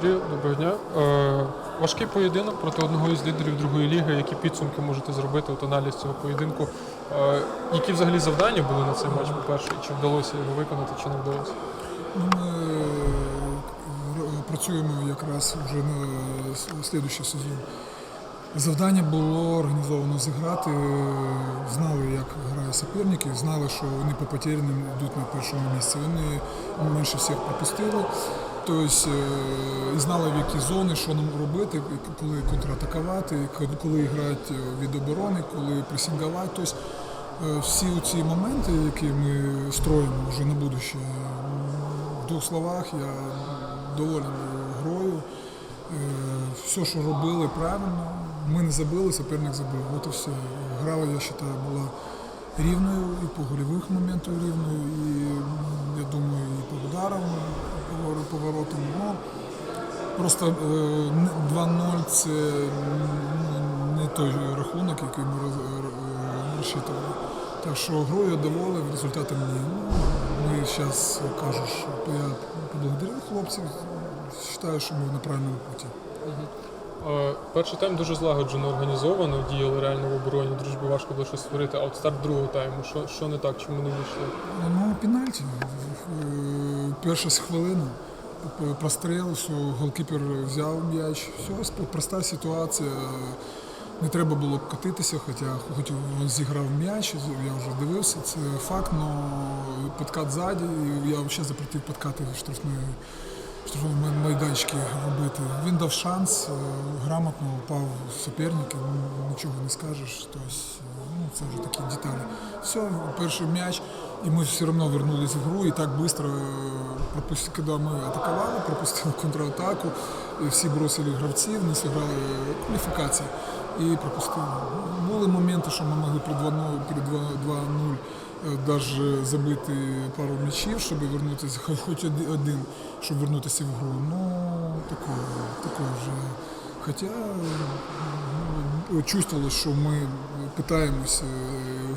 Андрію, доброго дня. Е, важкий поєдинок проти одного із лідерів другої ліги. Які підсумки можете зробити от аналіз цього поєдинку? Е, які взагалі завдання були на цей матч, по-перше, чи вдалося його виконати, чи не вдалося? Ну, Ми е, працюємо якраз вже на слідуючий сезон. Завдання було організовано зіграти. Знали, як грають суперники, знали, що вони по потеряним йдуть на першому місці. Вони менше всіх пропустили. Тобто, е, знали, в які зони, що нам робити, коли контратакувати, коли грати від оборони, коли пресінгувати. Тобто, е, всі ці моменти, які ми строїмо вже на будущее, в двох словах я доволен грою. Е, Все, що робили правильно, ми не забили, суперник забив. От і все. Гра, я вважаю, була рівною і по гольових моментах рівною, і я думаю, і по ударам, і поворотам. Ну, Просто е, 2-0 це не той рахунок, який ми е, розчитували. Так що грою я доволен, результатом ні. Ну, зараз кажуть, що я поблагодарив хлопців. Вважаю, що ми на правильному путі. Перший тайм дуже злагоджено організовано, діяли реально в обороні, дружбі важко було щось створити. А от старт другого тайму, що, що не так, чому не вийшло? Ну, пенальті. Е, Перша з хвилина. п- Простріл, що голкіпер взяв м'яч. Все, проста ситуація. Не треба було б катитися, хоча хоч він зіграв м'яч, я вже дивився, це факт, але підкат ззаді, я взагалі запретив підкати в штрафної штрафному май- майданчики робити. Він дав шанс, е, грамотно упав суперник, ну, нічого не скажеш. Тобто, ну, це вже такі деталі. Все, перший м'яч, і ми все одно вернулись в гру, і так швидко пропустили, коли ми атакували, пропустили контратаку, і всі бросили гравців, не зіграли кваліфікації і пропустили. Були моменти, що ми могли при 2-0, при 2-0 навіть забити пару м'ячів, щоб вернутися, хоч- один, щоб вернутися в гру. Ну, такого, такого вже. Хоча ну, чувствовалось, що ми питаємося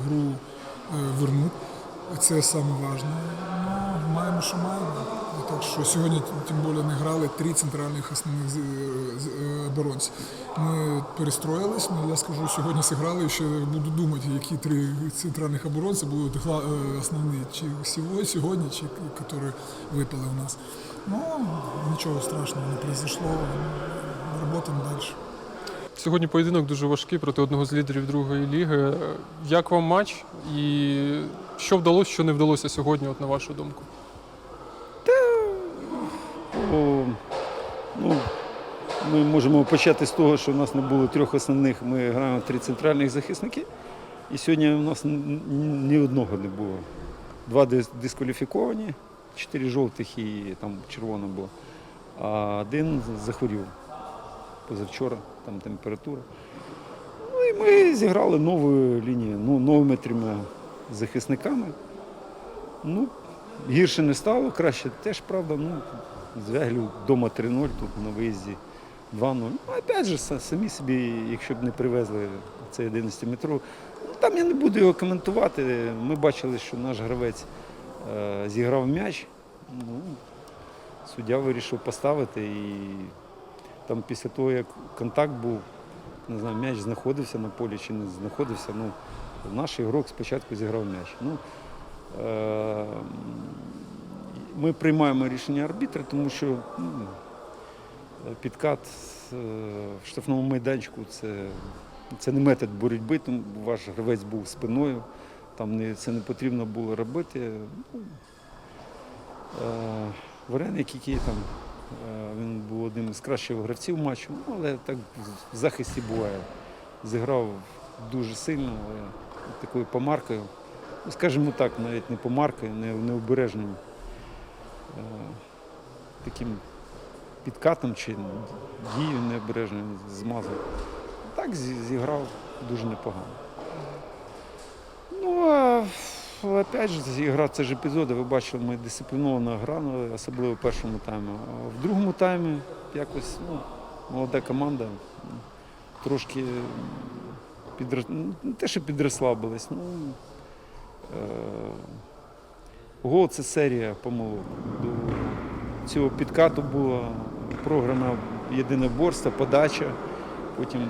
гру е, вернути. Це саме важливе. Ну, маємо, що маємо. Так що сьогодні тим більше не грали три центральних основних е, оборонці. Ми перестроїлись, ну, я скажу, сьогодні зіграли, і ще буду думати, які три центральних оборонці будуть е, основні, чи сьогодні, чи які випали у нас. Ну, нічого страшного не произошло. Работаємо далі. Сьогодні поєдинок дуже важкий проти одного з лідерів другої ліги. Як вам матч? І що вдалося, що не вдалося сьогодні, от на вашу думку? О, ну, ми можемо почати з того, що у нас не було трьох основних. Ми граємо три центральних захисники. І сьогодні у нас ні одного не було. Два дискваліфіковані, чотири жовтих і там червона було. А один захворів позавчора, там температура. Ну і ми зіграли нову лінію, ну, новими трьома захисниками. Ну, гірше не стало, краще теж, правда. Ну, Звяглю вдома 3-0, тут на виїзді 2-0. Ну, опять же, самі собі, якщо б не привезли цей 11 метров, ну, там я не буду його коментувати. Ми бачили, що наш гравець е, зіграв м'яч. Ну, суддя вирішив поставити і там після того, як контакт був, не знаю, м'яч знаходився на полі чи не знаходився. Ну, наш ігрок спочатку зіграв м'яч. Ну, е, ми приймаємо рішення арбітра, тому що ну, підкат е, в штрафному майданчику це, це не метод боротьби, тому ваш гравець був спиною, там не, це не потрібно було робити. Ну, е, Вареник, який там, е, він був одним із кращих гравців матчу, ну, але так в захисті буває. Зіграв дуже сильно, але такою помаркою. Ну, скажімо так, навіть не помаркою, не необережним е, таким підкатом чи дією необережною змазав. Так зіграв дуже непогано. Ну, а опять же, ігра це ж епізоди. Ви бачили, ми дисципліновано грали, особливо в першому таймі. А в другому таймі якось ну, молода команда трошки підрос... ну, не те, що підрослабилась. Ну, е... Гол це серія помилок. До цього підкату було програна єдиноборство, подача, потім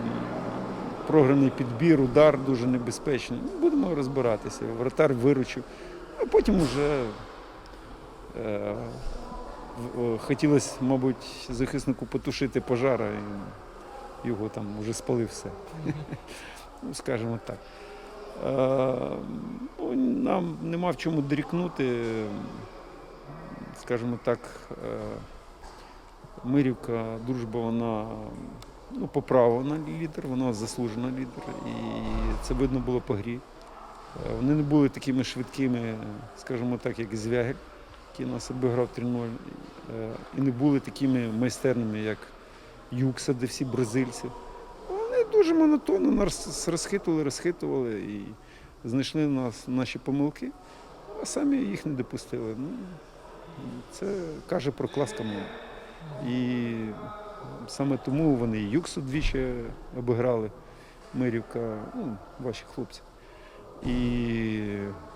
програний підбір, удар дуже небезпечний. Ну, будемо розбиратися. Вратар виручив. А потім вже е, хотілося, мабуть, захиснику потушити пожара, і його там вже спалив все. Скажімо так. Е, ну, нам нема в чому дорікнути. Скажімо так, е, Мирівка, дружба, вона ну, по праву вона лідер, вона заслужена лідер. І це видно було по грі. Е, Вони не були такими швидкими, скажімо так, як Звягель, який нас обіграв 3-0. Е, І не були такими майстерними, як Юкса, де всі бразильці. Дуже монотонно нас розхитували, розхитували і знайшли нас наші помилки, а самі їх не допустили. Ну, це каже про клас команди. І саме тому вони і Юксу двічі обіграли, Мирівка, ну, ваші хлопці. І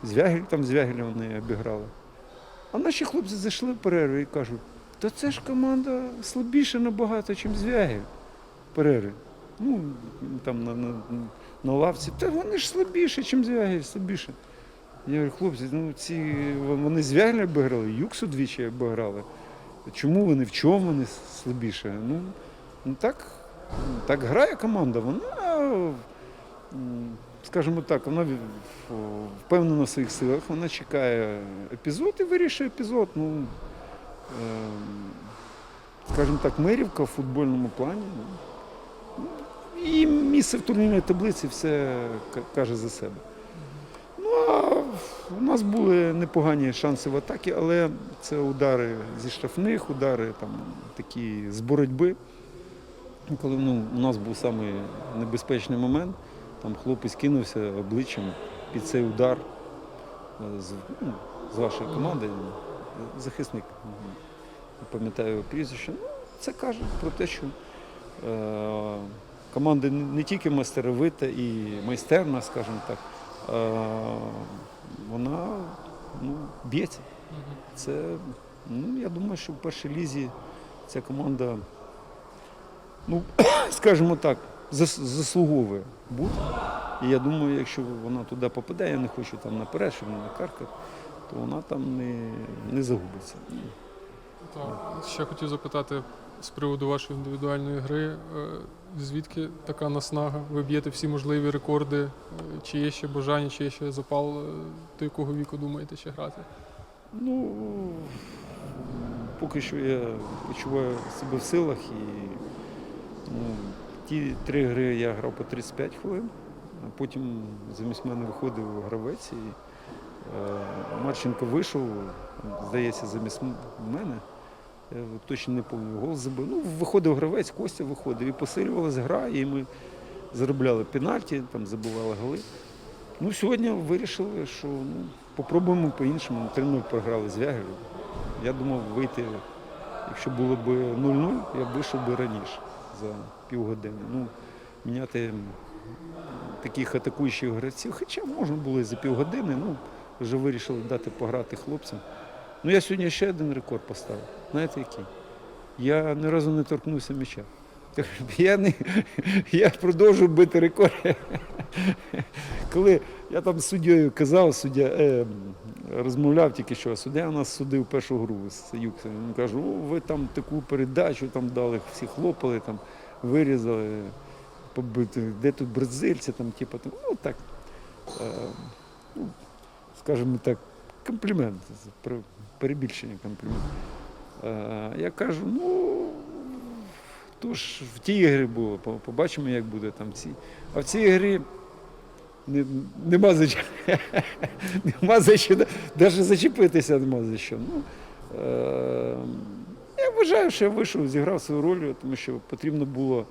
Звягель там Звягеля вони обіграли. А наші хлопці зайшли в перерву і кажуть, та це ж команда слабіша набагато, ніж Звягель. Перерви. Ну, там на, на, на лавці. Та вони ж слабіші, ніж Звягель, слабіше. Я говорю, хлопці, ну ці вони Звягеля обіграли, Юксу двічі обіграли. Чому вони, в чому вони слабіше? Ну, ну так, так грає команда, вона, скажімо так, вона впевнена в своїх силах, вона чекає епізод і вирішує епізод. Ну, ем, скажімо так, Мирівка в футбольному плані. ну, І місце в турнірній таблиці все каже за себе. Ну, а у нас були непогані шанси в атакі, але це удари зі штрафних, удари там, такі з боротьби. Коли ну, у нас був самий небезпечний момент, там хлопець кинувся обличчям під цей удар е, з, ну, з вашої команди. Захисник, не пам'ятаю прізвище. Ну, це каже про те, що е, команда не тільки майстеровита і майстерна, скажімо так, е, вона ну, б'ється. Це, ну, я думаю, що в першій лізі ця команда, ну, скажімо так, заслуговує бути. І я думаю, якщо вона туди попаде, я не хочу там наперед, щоб не накаркати, то вона там не, не загубиться. Так, ще хотів запитати з приводу вашої індивідуальної гри. Звідки така наснага? Ви б'єте всі можливі рекорди? Е, Чи є ще бажання, чи є ще запал, е, до якого віку думаєте ще грати? Ну, поки що я почуваю себе в силах і ну, ті три гри я грав по 35 хвилин, а потім замість мене виходив гравець і е, Марченко вийшов, здається, замість мене. Я точно не пам'ятаю, гол забив. Ну, виходив гравець, Костя виходив і посилювалася гра, і ми заробляли пенальті, там забивали голи. Ну, сьогодні вирішили, що ну, попробуємо по-іншому. 3-0 програли з Вягелю. Я думав вийти, якщо було б 0-0, я б вийшов би раніше за півгодини. Ну, міняти таких атакуючих гравців, хоча можна було і за півгодини, ну, вже вирішили дати пограти хлопцям. Ну, я сьогодні ще один рекорд поставив. Знаєте який? Я ні разу не торкнувся м'яча. Я, не, я продовжую бити рекорди. Коли я там з суддєю казав, суддя е, розмовляв тільки що, суддя у нас судив першу гру з Юксом. Він каже, о, ви там таку передачу там дали, всі хлопали, там, вирізали, побити. де тут бразильці, там, типу, там, ну так, е, ну, скажімо так, комплімент, перебільшення комплімент. Е, я кажу, ну. То ж в тій ігрі було, побачимо, як буде там ці. А в цій грі нема за що, нема за що, навіть зачепитися нема за що. Ну, е, я вважаю, що я вийшов, зіграв свою роль, тому що потрібно було.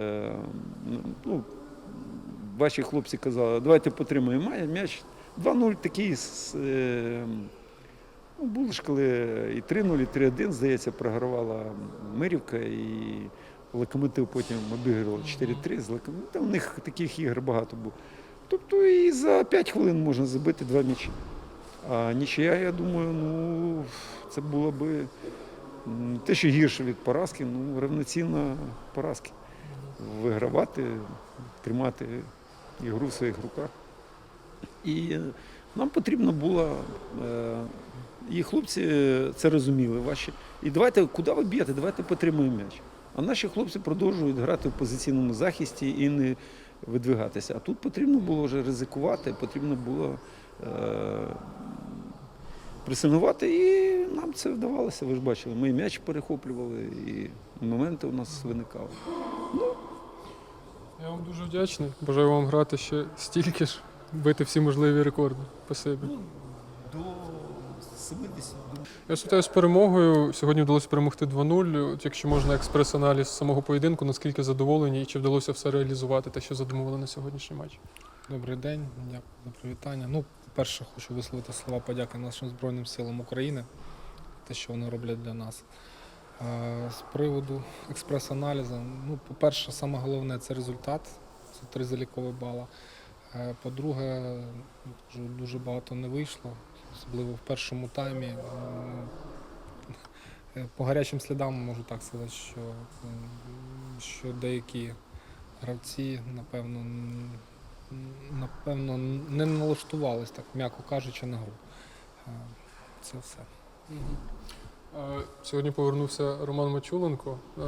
Е, ну, ваші хлопці казали, давайте потримаємо м'яч. 2-0 такий. Е, ну, було ж коли і 3-0, і 3-1, здається, програвала Мирівка і Локомотив потім обігрував 4-3 з Локомотивом. У них таких ігор багато було. Тобто і за 5 хвилин можна забити два м'ячі. А нічия, я думаю, ну це було би те, що гірше від поразки, ну, рівноцінна поразки. Вигравати, тримати ігру в своїх руках. І е, нам потрібно було, е, і хлопці це розуміли ваші. І давайте, куди ви б'єте, давайте потримаємо м'яч. А наші хлопці продовжують грати в позиційному захисті і не видвигатися. А тут потрібно було вже ризикувати, потрібно було е, пресинувати, і нам це вдавалося. Ви ж бачили, ми і м'яч перехоплювали, і моменти у нас виникали. Я вам дуже вдячний. Бажаю вам грати ще стільки ж, бити всі можливі рекорди. Спасибі. До 70 Я вітаю з перемогою. Сьогодні вдалося перемогти 2-0. Якщо можна експрес-аналіз самого поєдинку, наскільки задоволені і чи вдалося все реалізувати, те, що задумували на сьогоднішній матч. Добрий день, дякую за привітання. Ну, по-перше, хочу висловити слова подяки нашим Збройним силам України, те, що вони роблять для нас. Е, З приводу експрес-аналізу, ну, по-перше, саме головне це результат, це три залікові бала. Е, По-друге, ну, дуже багато не вийшло, особливо в першому таймі. По гарячим слідам можу так сказати, що, що деякі гравці, напевно, напевно, не налаштувались, так м'яко кажучи, на гру. Е, Це все. Е, Сьогодні повернувся Роман Мачуленко е,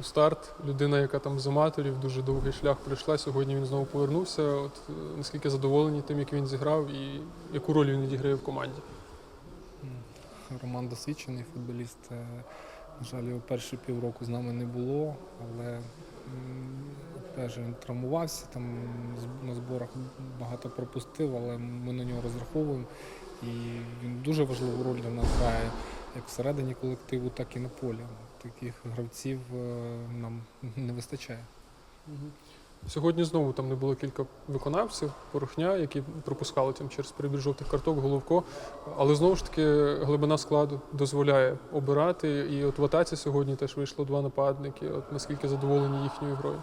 у старт. Людина, яка там з аматорів дуже довгий шлях пройшла. Сьогодні він знову повернувся. От е, наскільки задоволені тим, як він зіграв, і яку роль він відіграє в команді. Роман досвідчений футболіст. На жаль, його перші півроку з нами не було, але теж він травмувався, там на зборах багато пропустив, але ми на нього розраховуємо. І він дуже важливу роль для нас грає як всередині колективу, так і на полі. Таких гравців е, нам не вистачає. Сьогодні знову там не було кілька виконавців, порохня, які пропускали там через перебір жовтих карток, головко. Але знову ж таки глибина складу дозволяє обирати. І от в атаці сьогодні теж вийшло два нападники. От наскільки задоволені їхньою грою.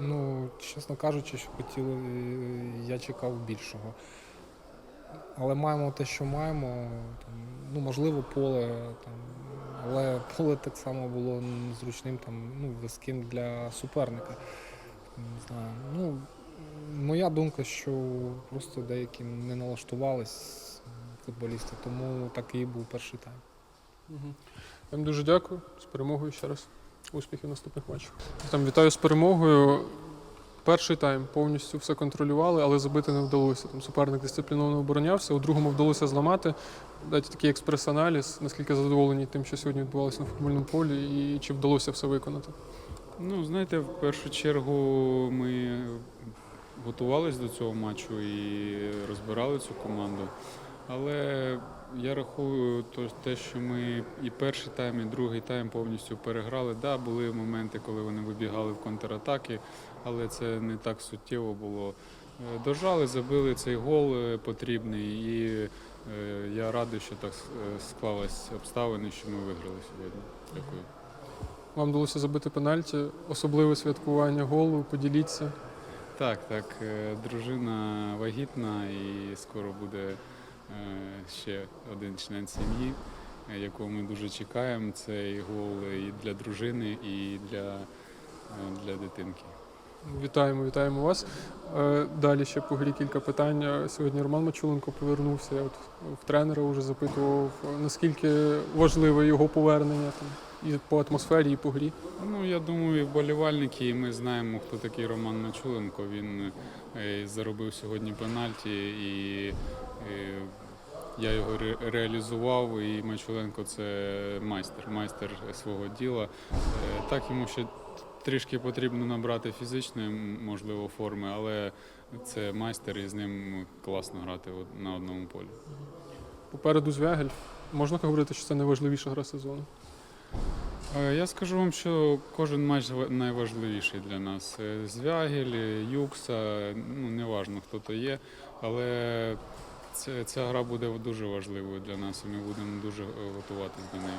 Ну, чесно кажучи, що хотіли, е, я чекав більшого. Але маємо те, що маємо. Там, ну, можливо, поле, там, але поле так само було незручним, там, ну, вузьким для суперника. Не знаю. Ну, моя думка, що просто деякі не налаштувались футболісти, тому такий був перший тайм. Мгм. Я вам дуже дякую. З перемогою ще раз. Успіхів наступних матчах. Там вітаю з перемогою. Перший тайм повністю все контролювали, але забити не вдалося. Там суперник дисципліновано оборонявся. У другому вдалося зламати. Дайте такий експрес-аналіз, наскільки задоволені тим, що сьогодні відбувалося на футбольному полі, і чи вдалося все виконати. Ну, знаєте, в першу чергу ми готувалися до цього матчу і розбирали цю команду. Але я рахую те, що ми і перший тайм, і другий тайм повністю переграли. Да, були моменти, коли вони вибігали в контратаки, але це не так суттєво було. Е, Дожали, забили цей гол е, потрібний, і е, я радий, що так склались обставини, що ми виграли сьогодні. Дякую. Вам вдалося забити пенальті, особливе святкування голу, поділіться. Так, так. Дружина вагітна і скоро буде ще один член сім'ї, якого ми дуже чекаємо. Це і гол і для дружини, і для, для дитинки. Вітаємо, вітаємо вас. Е, Далі ще по грі кілька питань. Е, Сьогодні Роман Мачуленко повернувся. Я от в тренера вже запитував, е, наскільки важливе його повернення там, і по атмосфері, і по грі. Ну, я думаю, вболівальники, і ми знаємо, хто такий Роман Начуленко. Він заробив сьогодні пенальті, і я його ре- реалізував. І Мачуленко це майстер, майстер свого діла. Так йому ще трішки потрібно набрати фізичної, можливо, форми, але це майстер, і з ним класно грати на одному полі. Попереду Звягель. Можна говорити, що це найважливіша гра сезону. Е, Я скажу вам, що кожен матч найважливіший для нас. Е, Звягель, е, Юкса, ну неважно хто то є, але ця, ця гра буде дуже важливою для нас, і ми будемо дуже готуватись до неї.